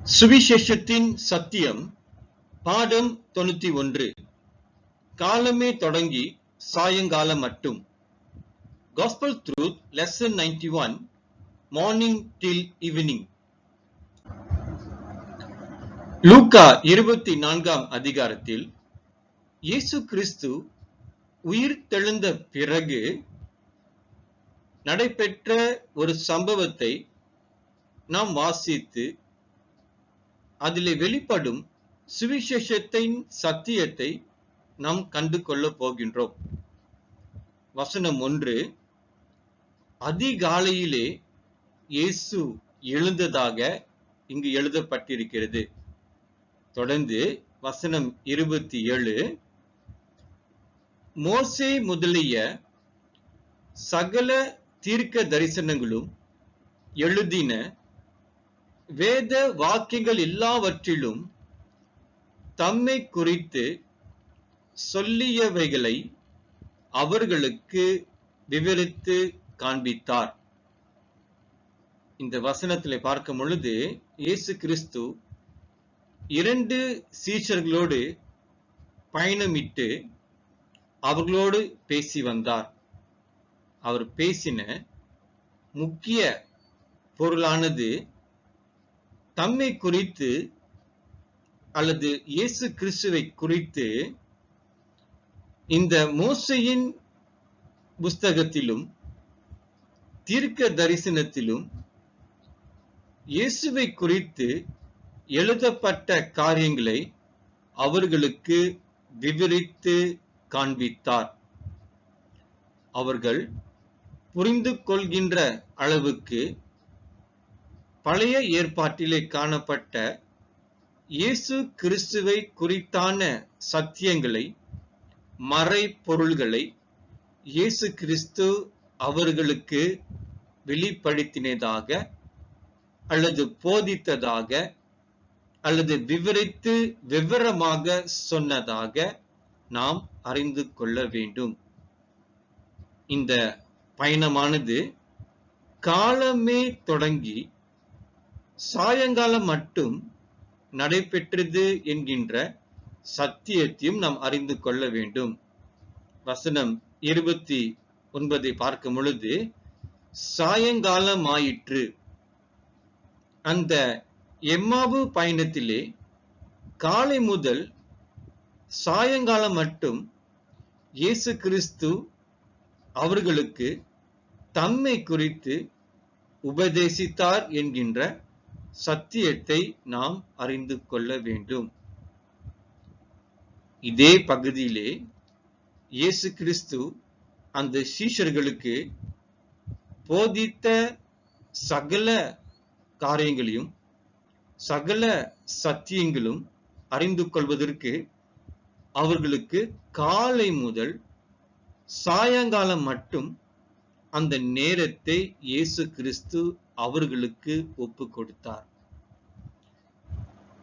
சுவிசேஷத்தின் சத்தியம் பாடம் தொண்ணூத்தி ஒன்று. காலமே தொடங்கி சாயங்காலம் மட்டும். Gospel truth lesson ninety one morning till evening லூக்கா இருபத்தி நான்காம் அதிகாரத்தில் இயேசு கிறிஸ்து உயிர் தெழுந்த பிறகு நடைபெற்ற ஒரு சம்பவத்தை நாம் வாசித்து அதிலே வெளிப்படும் சுவிசேஷத்தின் சத்தியத்தை நாம் கண்டு கொள்ளப் போகின்றோம். வசனம் ஒன்று அதிகாலையிலே இயேசு எழுந்ததாக இங்கு எழுதப்பட்டிருக்கிறது. தொடர்ந்து வசனம் இருபத்தி ஏழு மோசே முதலிய சகல தீர்க்க தரிசனங்களும் எழுதின வேத வாக்கியங்கள் எல்லாவற்றிலும் தம்மை குறித்து சொல்லியவைகளை அவர்களுக்கு விவரித்து காண்பித்தார். இந்த வசனத்தில் பார்க்கும் பொழுது இயேசு கிறிஸ்து இரண்டு சீஷர்களோடு பயணமிட்டு அவர்களோடு பேசி வந்தார். அவர் பேசின முக்கிய பொருளானது தம்மை குறித்து அல்லது இயேசு கிறிஸ்துவை குறித்து இந்த மோசையின் புஸ்தகத்திலும் தீர்க்க தரிசனத்திலும் இயேசுவை குறித்து எழுதப்பட்ட காரியங்களை அவர்களுக்கு விவரித்து காண்பித்தார். அவர்கள் புரிந்து கொள்கின்ற அளவுக்கு பழைய ஏற்பாட்டிலே காணப்பட்ட இயேசு கிறிஸ்துவை குறித்தான சத்தியங்களை மறைப்பொருள்களை இயேசு கிறிஸ்து அவர்களுக்கு வெளிப்படுத்தினதாக அல்லது போதித்ததாக அல்லது விவரித்து விவரமாக சொன்னதாக நாம் அறிந்து கொள்ள வேண்டும். இந்த பயணமானது காலமே தொடங்கி சாயங்காலம் மட்டும் நடைபெற்றது என்கின்ற சத்தியத்தையும் நாம் அறிந்து கொள்ள வேண்டும். வசனம் இருபத்தி ஒன்பதை பார்க்கும் பொழுது சாயங்காலம் ஆயிற்று அந்த எம்மாவு பயணத்திலே காலை முதல் சாயங்காலம் மட்டும் இயேசு கிறிஸ்து அவர்களுக்கு தம்மை குறித்து உபதேசித்தார் என்கின்ற சத்தியத்தை நாம் அறிந்து கொள்ள வேண்டும். இதே பகுதியிலே இயேசு கிறிஸ்து அந்த சீஷர்களுக்கு போதித்த சகல காரியங்களையும் சகல சத்தியங்களும் அறிந்து கொள்வதற்கு அவர்களுக்கு காலை முதல் சாயங்காலம் மட்டும் அந்த நேரத்தை இயேசு கிறிஸ்து அவர்களுக்கு ஒப்பு கொடுத்தார்.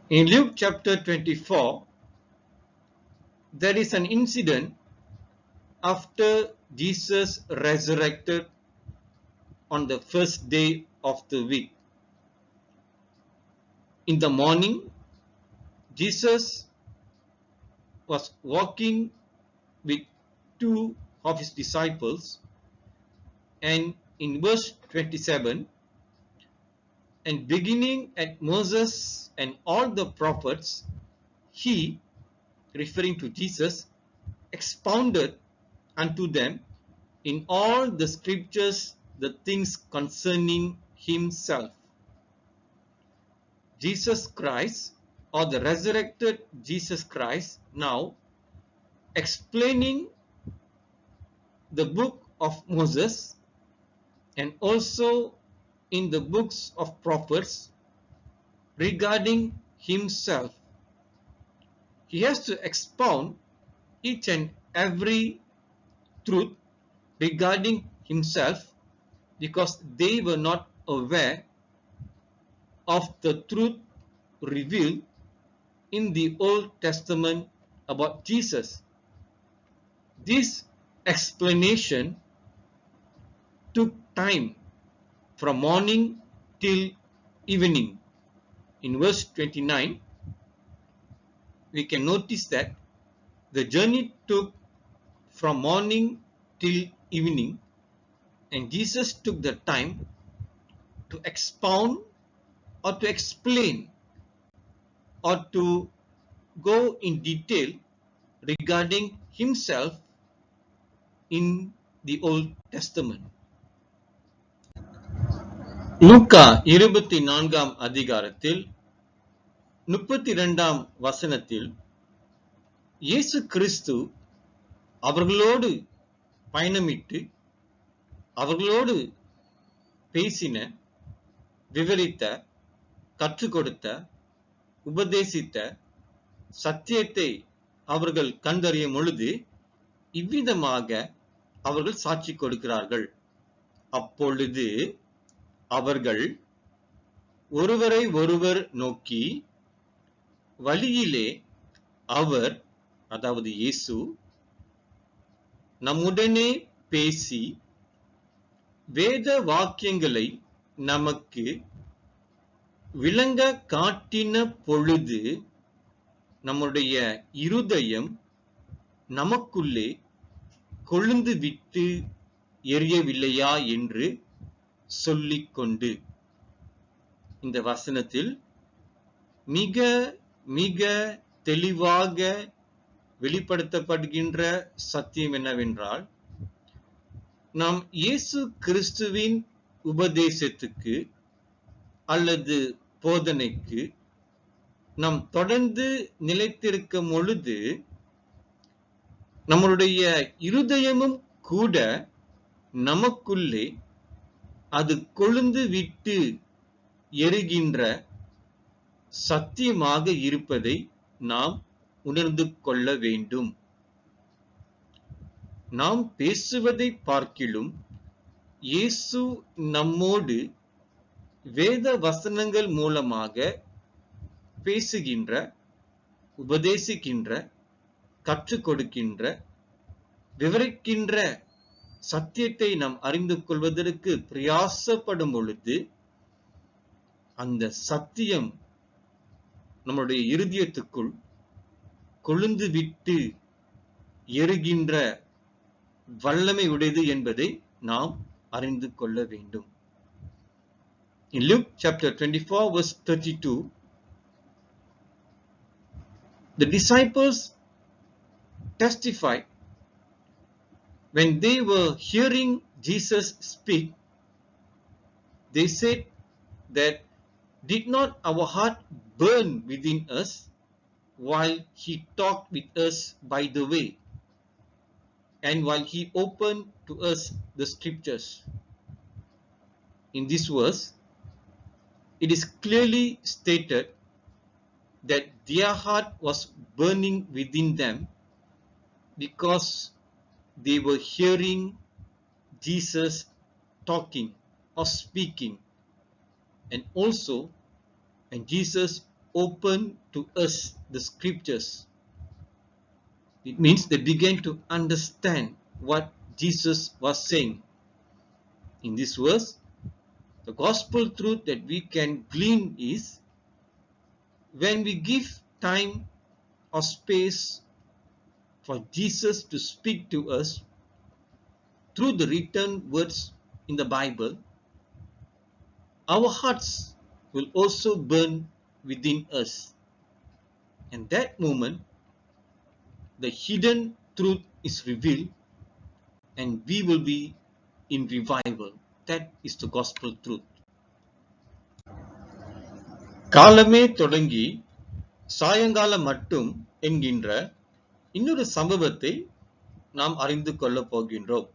In Luke chapter 24, there is an incident after Jesus resurrected on the first day of the week. In the morning, Jesus was walking with two of his disciples and in verse 27 and beginning at Moses and all the prophets, he, referring to Jesus, expounded unto them in all the scriptures the things concerning himself. Jesus Christ, or the resurrected Jesus Christ, now explaining the book of Moses and also in the books of prophets regarding himself. He has to expound each and every truth regarding himself because they were not aware of the truth revealed in the Old Testament about Jesus. This explanation took time from morning till evening. in verse 29, we can notice that the journey took from morning till evening, and Jesus took the time to expound or to explain or to go in detail regarding himself in the Old Testament. லூக்கா இருபத்தி நான்காம் அதிகாரத்தில் முப்பத்தி இரண்டாம் வசனத்தில் இயேசு கிறிஸ்து அவர்களோடு பயணமிட்டு அவர்களோடு பேசின விவரித்த கற்றுக் கொடுத்த உபதேசித்த சத்தியத்தை அவர்கள் கண்டறியும் பொழுது இவ்விதமாக அவர்கள் சாட்சி கொடுக்கிறார்கள். அப்பொழுது அவர்கள் ஒருவரை ஒருவர் நோக்கி வழியிலே அவர் அதாவது இயேசு நம்முடனே பேசி வேத வாக்கியங்களை நமக்கு விளங்க காட்டின பொழுது நம்முடைய இருதயம் நமக்குள்ளே கொழுந்து விட்டு எரியவில்லையா என்று சொல்லிக்கொண்டு. இந்த வசனத்தில் மிக மிக தெளிவாக வெளிப்படுத்தப்படுகின்ற சத்தியம் என்னவென்றால் நாம் இயேசு கிறிஸ்துவின் உபதேசத்துக்கு அல்லது போதனைக்கு நாம் தொடர்ந்து நிலைத்திருக்கும் பொழுது நம்மளுடைய இருதயமும் கூட நமக்குள்ளே அது கொழுந்து விட்டு எரிகின்ற சத்தியமாக இருப்பதை நாம் உணர்ந்து கொள்ள வேண்டும். நாம் பேசுவதை பார்க்கிலும் இயேசு நம்மோடு வேத வசனங்கள் மூலமாக பேசுகின்ற உபதேசிக்கின்ற கற்றுக் கொடுக்கின்ற விவரிக்கின்ற சத்தியத்தை நாம் அறிந்து கொள்வதற்கு பிரயாசப்படும் பொழுது அந்த சத்தியம் நம்முடைய இருதயத்துக்குள் கொழுந்து விட்டு எருகின்ற வல்லமை உடையது என்பதை நாம் அறிந்து கொள்ள வேண்டும். In Luke chapter 24 verse 32 the disciples testified when they were hearing Jesus speak they said that did not our heart burn within us while he talked with us by the way and while he opened to us the scriptures. In this verse, it is clearly stated that their heart was burning within them because they were hearing Jesus talking or speaking and also and Jesus opened to us the scriptures it means they began to understand what Jesus was saying. In this verse, the gospel truth that we can glean is when we give time or space for Jesus to speak to us through the written words in the Bible, our hearts will also burn within us. And that moment, the hidden truth is revealed and we will be in revival. That is the gospel truth. காலமே தொடங்கி சாயங்காலம் மட்டும் என்கின்ற இன்னொரு சம்பவத்தை நாம் அறிந்து கொள்ளப் போகின்றோம்.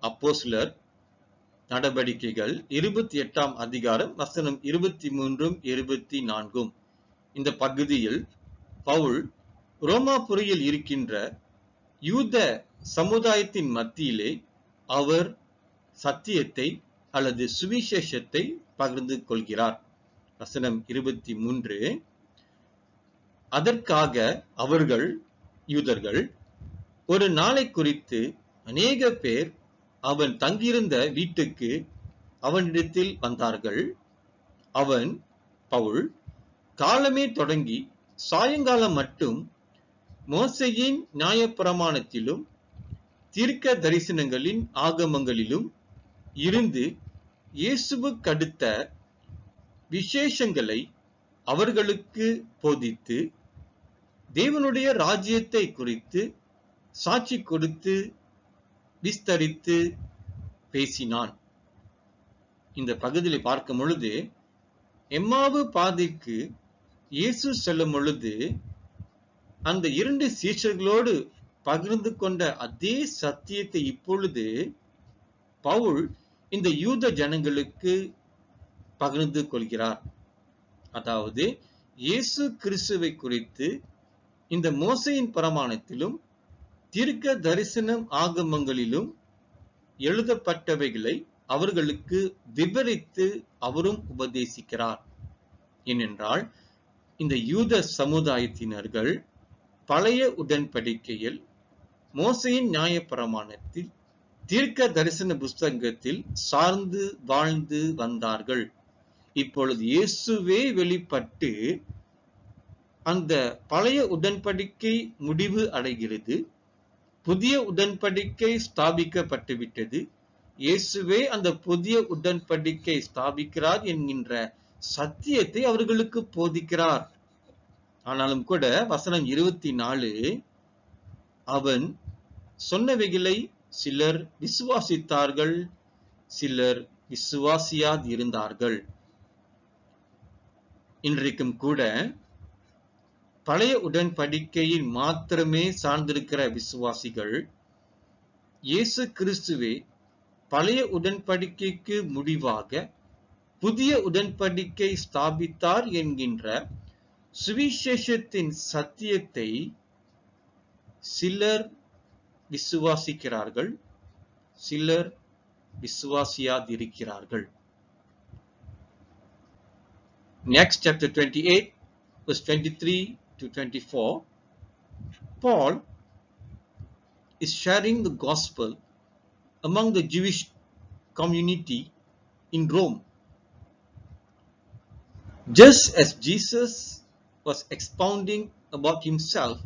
அப்போ சிலர் நடவடிக்கைகள் இருபத்தி எட்டாம் அதிகாரம் வசனம் இருபத்தி மூன்றும் இருபத்தி நான்கும். இந்த பகுதியில் பவுல் ரோமாபுரியில் இருக்கின்ற யூத சமுதாயத்தின் மத்தியிலே அவர் சத்தியத்தை அல்லது சுவிசேஷத்தை பகிர்ந்து கொள்கிறார். வசனம் இருபத்தி மூன்று அதற்காக அவர்கள் யூதர்கள் ஒரு நாளை குறித்து அநேக பேர் அவன் தங்கியிருந்த வீட்டுக்கு அவனிடத்தில் வந்தார்கள். அவன் பவுல் காலமே தொடங்கி சாயங்காலம் மட்டும் மோசையின் நியாயப்பிரமாணத்திலும் தீர்க்க தரிசனங்களின் ஆகமங்களிலும் இருந்து இயேசுவுக்கடுத்த விசேஷங்களை அவர்களுக்கு போதித்து தேவனுடைய ராஜ்யத்தை குறித்து சாட்சி கொடுத்து விஸ்தரித்து பேசினான். இந்த பகுதியில் பார்க்கும் பொழுது எம்மாவு பாதைக்கு இயேசு செல்லும் பொழுது அந்த இரண்டு சீஷர்களோடு பகிர்ந்து கொண்ட அதே சத்தியத்தை இப்பொழுது பவுல் இந்த யூத ஜனங்களுக்கு பகிர்ந்து கொள்கிறார். அதாவது இயேசு கிறிஸ்துவை குறித்து இந்த மோசையின் பிரமாணத்திலும் தீர்க்க தரிசனம் ஆகமங்களிலும் எழுதப்பட்டவைகளை அவர்களுக்கு விவரித்து அவரும் உபதேசிக்கிறார். ஏனென்றால் இந்த யூத சமுதாயத்தினர்கள் பழைய உடன்படிக்கையில் மோசையின் நியாயப்பிரமாணத்தில் தீர்க்க தரிசன புஸ்தகத்தில் சார்ந்து வாழ்ந்து வந்தார்கள். இப்பொழுது இயேசுவே வெளிப்பட்டு அந்த பழைய உடன்படிக்கை முடிவு அடைகிறது. புதிய உடன்படிக்கை ஸ்தாபிக்கப்பட்டுவிட்டது. இயேசுவே அந்த புதிய உடன்படிக்கை ஸ்தாபிக்கிறார் என்கின்ற சத்தியத்தை அவர்களுக்கு போதிக்கிறார். ஆனாலும் கூட வசனம் இருபத்தி நாலு அவன் சொன்னவைகளை சிலர் விசுவாசித்தார்கள் சிலர் விசுவாசியாது இருந்தார்கள் இன்றைக்கும் கூட பழைய உடன்படிக்கையில் மாத்திரமே சார்ந்திருக்கிற விசுவாசிகள் இயேசு கிறிஸ்துவே பழைய உடன்படிக்கைக்கு முடிவாக புதிய உடன்படிக்கை ஸ்தாபித்தார் என்கின்ற சுவிசேஷத்தின் சத்தியத்தை சிலர் விசுவாசிக்கிறார்கள் சிலர் விசுவாசியாதிருக்கிறார்கள். Next, chapter 28, verse 23 to 24, Paul is sharing the gospel among the Jewish community in Rome. Just as Jesus was expounding about himself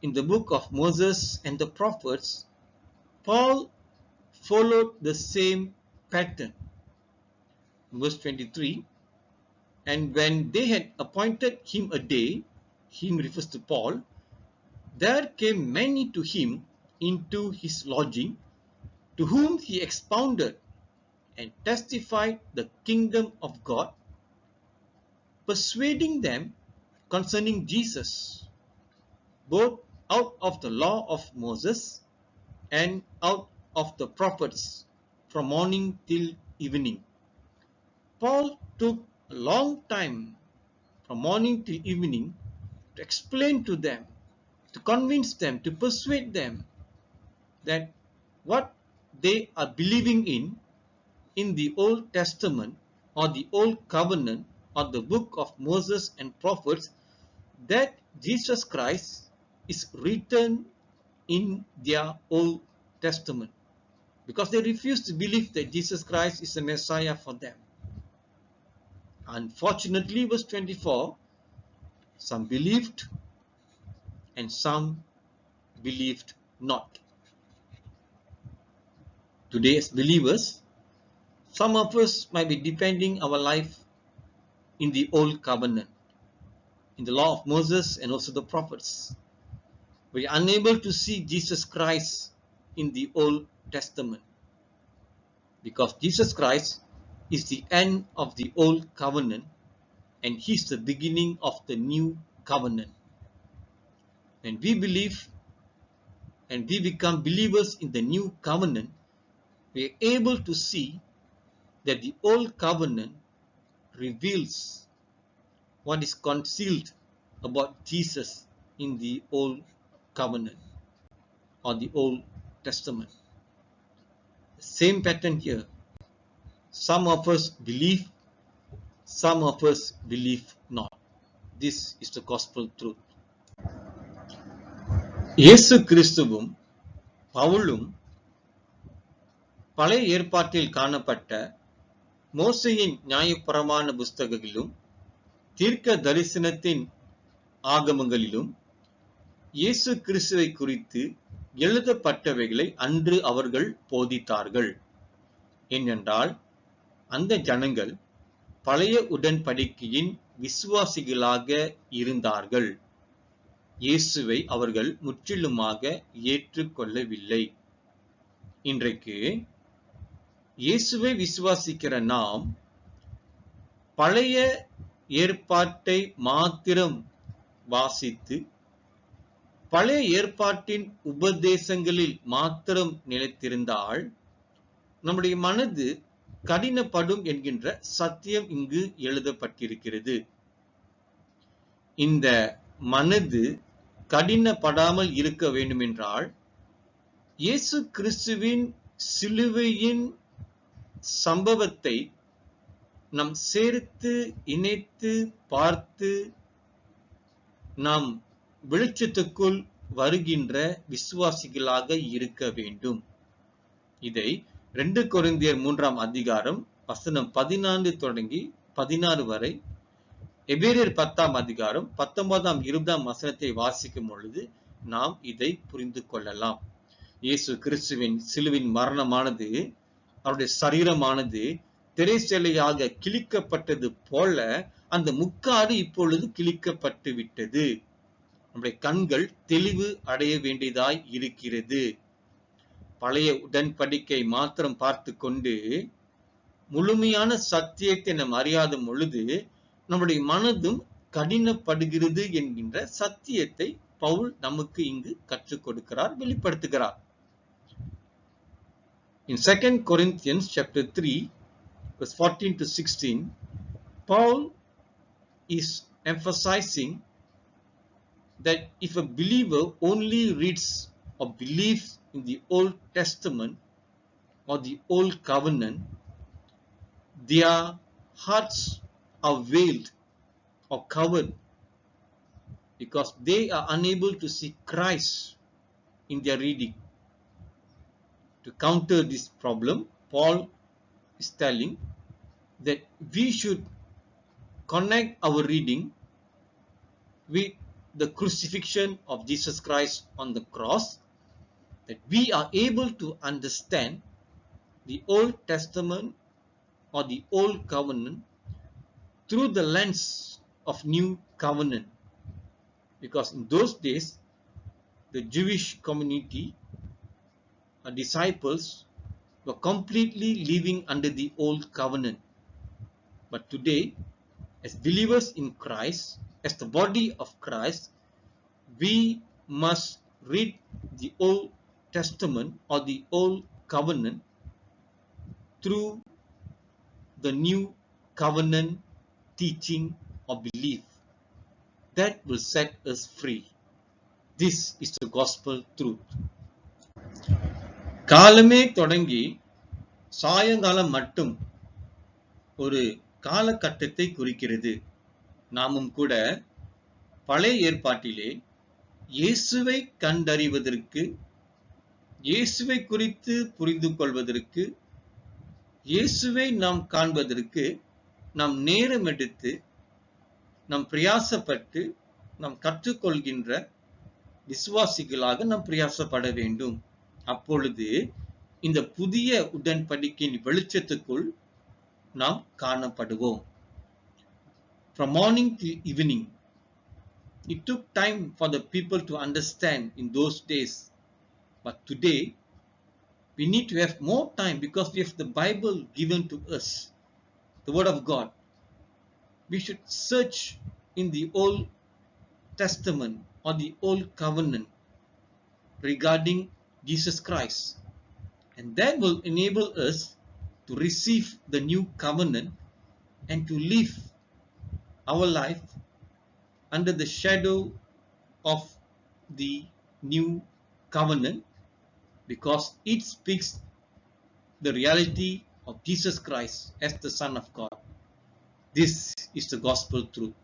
in the book of Moses and the prophets, Paul followed the same pattern. Verse 23 And when they had appointed him a day, him refers to Paul, there came many to him into his lodging, to whom he expounded and testified the kingdom of God, persuading them concerning Jesus, both out of the law of Moses and out of the prophets, from morning till evening. Paul took a long time, from morning till evening, to explain to them, to convince them, to persuade them that what they are believing in, in the Old Testament or the Old Covenant or the book of Moses and prophets, that Jesus Christ is written in their Old Testament because they refuse to believe that Jesus Christ is the Messiah for them. Unfortunately, verse 24, some believed and some believed not. Today, as believers, some of us might be depending our life in the old covenant, in the law of Moses and also the prophets. We are unable to see Jesus Christ in the Old Testament because Jesus Christ is the end of the old covenant and he's the beginning of the new covenant. When we believe and we become believers in the new covenant, we are able to see that the old covenant reveals what is concealed about Jesus in the old covenant or the old testament. Same pattern here. Some of us believe, some of us believe not. This is the gospel truth. இயேசு கிறிஸ்துவும் பவுலும் பழைய ஏற்பாட்டில் காணப்பட்ட மோசையின் நியாயப்பிரமாண புஸ்தகங்களிலும் தீர்க்க தரிசனத்தின் ஆகமங்களிலும் இயேசு கிறிஸ்துவை குறித்து எழுதப்பட்டவைகளை அன்று அவர்கள் போதித்தார்கள் ஏனென்றால் அந்த ஜனங்கள் பழைய உடன்படிக்கையின் விசுவாசிகளாக இருந்தார்கள். இயேசுவை அவர்கள் முற்றிலுமாக ஏற்றுக்கொள்ளவில்லை. இன்றைக்கு இயேசுவை விசுவாசிக்கிற நாம் பழைய ஏற்பாட்டை மாத்திரம் வாசித்து பழைய ஏற்பாட்டின் உபதேசங்களில் மாத்திரம் நிலைத்திருந்தால் நம்முடைய மனது கடினப்படும் என்கின்ற சத்தியம் இங்கு எழுதப்பட்டிருக்கிறது. இந்த மனது கடினப்படாமல் இருக்க வேண்டுமென்றால் இயேசு கிறிஸ்துவின் சிலுவையின் சம்பவத்தை நாம் சேர்த்து இணைத்து பார்த்து நாம் வெளிச்சத்துக்குள் வருகின்ற விசுவாசிகளாக இருக்க வேண்டும். இதை ரெண்டு கொரிந்தியர் மூன்றாம் அதிகாரம் வசனம் பதினான்கு தொடங்கி பதினாறு வரை. எபேரியர் பத்தாம் அதிகாரம் பத்தொன்பதாம் இருபதாம் வசனத்தை வாசிக்கும் பொழுது நாம் இதை புரிந்து கொள்ளலாம். இயேசு கிறிஸ்துவின் சிலுவின் மரணமானது அவருடைய சரீரமானது திரைச்சலையாக கிழிக்கப்பட்டது போல அந்த முக்காடு இப்பொழுது கிழிக்கப்பட்டு விட்டது நம்முடைய கண்கள் தெளிவு அடைய வேண்டியதாய் இருக்கிறது. பழைய உடன்படிக்கை மாத்திரம் பார்த்து கொண்டு முழுமையான சத்தியத்தை நாம் அறியாத பொழுது நம்முடைய மனதும் கடினப்படுகிறது என்கின்ற சத்தியத்தை பவுல் நமக்கு இங்கு கற்றுக் கொடுக்கிறார் வெளிப்படுத்துகிறார். In 2 Corinthians chapter 3 verse 14 to 16 Paul is emphasizing that if a believer only reads or believes in the Old Testament or the Old Covenant, their hearts are veiled or covered because they are unable to see Christ in their reading. To counter this problem, Paul is telling that we should connect our reading with the crucifixion of Jesus Christ on the cross that we are able to understand the Old Testament or the Old Covenant through the lens of New Covenant. Because in those days, the Jewish community or disciples were completely living under the Old Covenant. But today, as believers in Christ, as the body of Christ, we must read the Old Testament or the Old Covenant through the New Covenant teaching or belief. That will set us free. This is the gospel truth. காலமே தொடங்கி சாயங்காலம் மட்டும் ஒரு காலகட்டத்தை குறிக்கிறது நாமும் கூட பழைய ஏற்பாட்டிலே இயேசுவை கண்டறிவதற்கு இயேசுவை குறித்து புரிந்து கொள்வதற்கு இயேசுவை நாம் காண்பதற்கு நாம் நேரம் எடுத்து நாம் பிரயாசப்பட்டு நாம் கற்றுக்கொள்கின்ற விசுவாசிகளாக நாம் பிரயாசப்பட வேண்டும். அப்பொழுது இந்த புதிய உடன்படிக்கையின் வெளிச்சத்துக்குள் நாம் காணப்படுவோம். From morning till evening. It took time for the people to understand in those days. But today we need to have more time because we have the bible given to us the word of god. We should search in the old testament or the old covenant regarding jesus christ. And that will enable us to receive the new covenant and to live our life under the shadow of the new covenant because it speaks the reality of Jesus Christ as the Son of God. This is the gospel truth.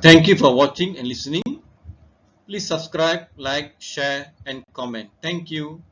Thank you for watching and listening. Please subscribe, like, share, and comment. Thank you.